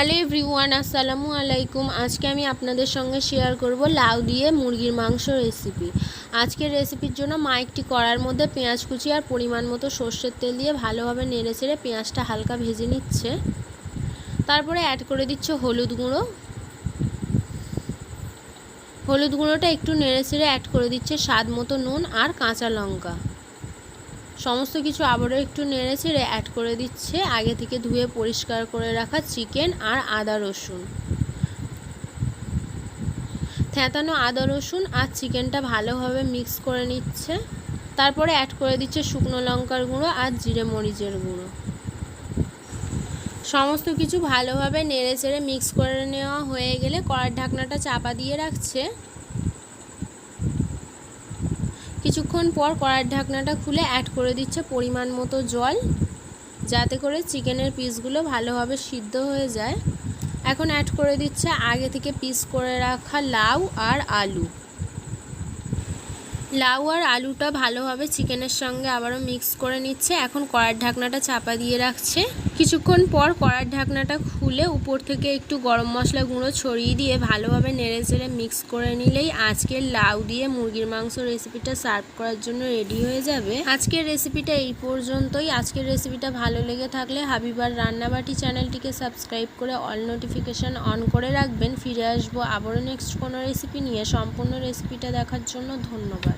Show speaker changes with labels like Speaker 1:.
Speaker 1: Hello everyone, আসসালামু আলাইকুম। আজকে আমি আপনাদের সঙ্গে শেয়ার করব লাউ দিয়ে মুরগির মাংস রেসিপি আজকের রেসিপির জন্য মা একটি কড়ার মধ্যে পেঁয়াজ কুচি আর পরিমাণ মতো সর্ষের তেল দিয়ে ভালোভাবে নেড়ে চেড়ে পেঁয়াজটা হালকা ভেজে নিচ্ছে। তারপরে অ্যাড করে দিচ্ছে হলুদ গুঁড়ো। হলুদ গুঁড়োটা একটু নেড়ে চেড়ে অ্যাড করে দিচ্ছে স্বাদ মতো নুন আর কাঁচা লঙ্কা। সমস্ত কিছু আবারও একটু নেড়ে চেড়ে অ্যাড করে দিচ্ছে। আগে থেকে ধুয়ে পরিষ্কার করে রাখা চিকেন আর আদা রসুন। থ্যাঁতানো আদা রসুন আর চিকেনটা ভালোভাবে মিক্স করে নিচ্ছে। তারপরে অ্যাড করে দিচ্ছে শুকনো লঙ্কার গুঁড়ো আর জিরে মরিচের গুঁড়ো। সমস্ত কিছু ভালোভাবে নেড়ে চেড়ে মিক্স করে নেওয়া হয়ে গেলে কড়ার ঢাকনাটা চাপা দিয়ে রাখছে। কিছুক্ষণ পর কড়ার ঢাকনাটা খুলে অ্যাড করে দিচ্ছে পরিমাণ মতো জল, যাতে করে চিকেনের পিসগুলো ভালোভাবে সিদ্ধ হয়ে যায়। এখন অ্যাড করে দিচ্ছে আগে থেকে পিস করে রাখা লাউ আর আলু। লাউ আর আলুটা ভালোভাবে চিকেনের সঙ্গে আবারও মিক্স করে নিচ্ছে। এখন কড়ার ঢাকনাটা চাপা দিয়ে রাখছে। কিছুক্ষণ পর কড়ার ঢাকনাটা খুলে উপর থেকে একটু গরম মশলা গুঁড়ো ছড়িয়ে দিয়ে ভালোভাবে নেড়ে চেড়ে মিক্স করে নিলেই আজকের লাউ দিয়ে মুরগির মাংস রেসিপিটা সার্ভ করার জন্য রেডি হয়ে যাবে। আজকের রেসিপিটা এই পর্যন্তই। আজকের রেসিপিটা ভালো লেগে থাকলে হাবিবার রান্নাবাটি চ্যানেলটিকে সাবস্ক্রাইব করে অল নোটিফিকেশান অন করে রাখবেন। ফিরে আসব আবারও নেক্সট কোনো রেসিপি নিয়ে। সম্পূর্ণ রেসিপিটা দেখার জন্য ধন্যবাদ।